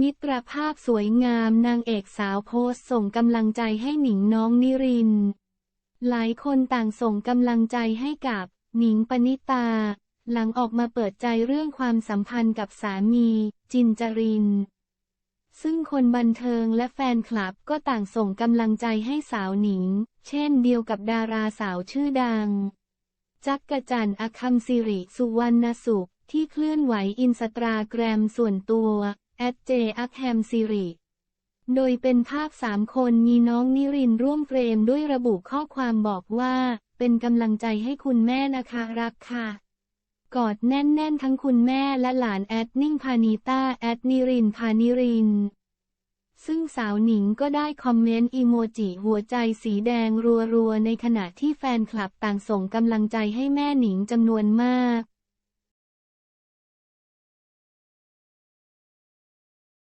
มิตรภาพสวยงามนางเอกสาวโพสส่งกำลังใจให้หนิงน้องนิริน หลายคนต่างส่งกำลังใจให้กับ หนิงปณิตา หลังออกมาเปิดใจเรื่องความสัมพันธ์กับสามี จินจริน ซึ่งคนบันเทิงและแฟนคลับก็ต่างส่งกำลังใจให้สาวหนิง เช่นเดียวกับดาราสาวชื่อดัง จักกะจันอคัมสิริสุวรรณสุขที่เคลื่อนไหวอินสตาแกรมส่วนตัว แอดเจอัคแฮมสิริโดยเป็นภาพสามคนมีน้องนิรินร์ร่วมเฟรมด้วยระบุข้อความบอกว่า เป็นกำลังใจให้คุณแม่นะคะรักค่ะ กอดแน่นๆทั้งคุณแม่และหลานแอดนิ่งพานิต้าแอดนิรินพานิริน ซึ่งสาวหนิงก็ได้คอมเมนต์อีโมจิหัวใจสีแดงรัวๆ ในขณะที่แฟนคลับต่างส่งกำลังใจให้แม่หนิงจำนวนมาก